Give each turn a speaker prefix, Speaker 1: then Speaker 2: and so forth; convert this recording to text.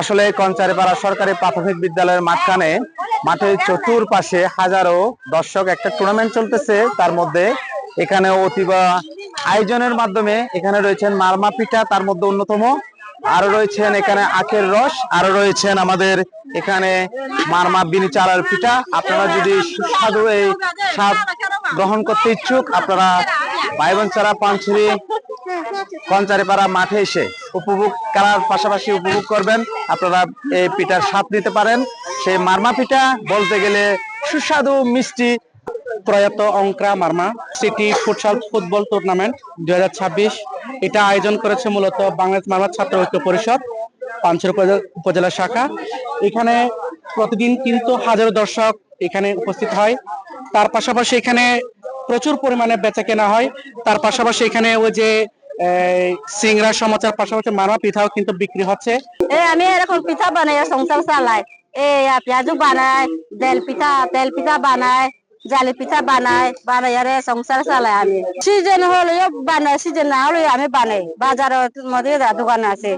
Speaker 1: আসলে কঞ্চারিপাড়া সরকারি প্রাথমিক বিদ্যালয়ের মাঝখানে মাঠের চতুর্পাশে হাজারো দর্শক একটা টুর্নামেন্ট চলতেছে। তার মধ্যে এখানে অতিবা আয়োজনের মাধ্যমে এখানে রয়েছেন মারমা পিঠা, তার মধ্যে অন্যতম। আরও রয়েছেন এখানে আখের রস, আরও রয়েছেন আমাদের এখানে মারমা বিনি চালার পিঠা। আপনারা যদি সুস্বাদু এই স্বাদ গ্রহণ করতে ইচ্ছুক, আপনারা ভাই ছাড়া পাঞ্চুরি কঞ্চারিপাড়া মাঠে এসে উপভোগ করার পাশাপাশি উপভোগ করবেন। আপনারা এই পিঠার স্বাদ নিতে পারেন। সেই মারমা পিঠা বলতে গেলে সুস্বাদু মিষ্টি
Speaker 2: প্রয়াত Ankra Marma city futsal football tournament দুই এটা আয়োজন করেছে মূলত বাংলাদেশ মার্মা ছাত্র ঐক্য পরিষদ পাঞ্চের উপজেলা শাখা। এখানে প্রতিদিন কিন্তু হাজারো দর্শক এখানে উপস্থিত হয়। তার পাশাপাশি এখানে প্রচুর পরিমাণে বেচা কেনা হয়। তার পাশাপাশি এখানে ওই যে সিংড়া সমাচার পাশাপাশি মারমা পিঠাও কিন্তু বিক্রি হচ্ছে।
Speaker 3: এ, আমি এরকম পিঠা বানাই সংসার চালাই। এই পেঁয়াজু বানাই, তেল পিঠা তেল পিঠা বানাই, জালি পিঠা বানাই বানাই, আরে সংসার চালাই আমি। সিজন হলেও বানাই, সিজন না হলেও আমি বানাই। বাজারের মধ্যে দোকান আছে।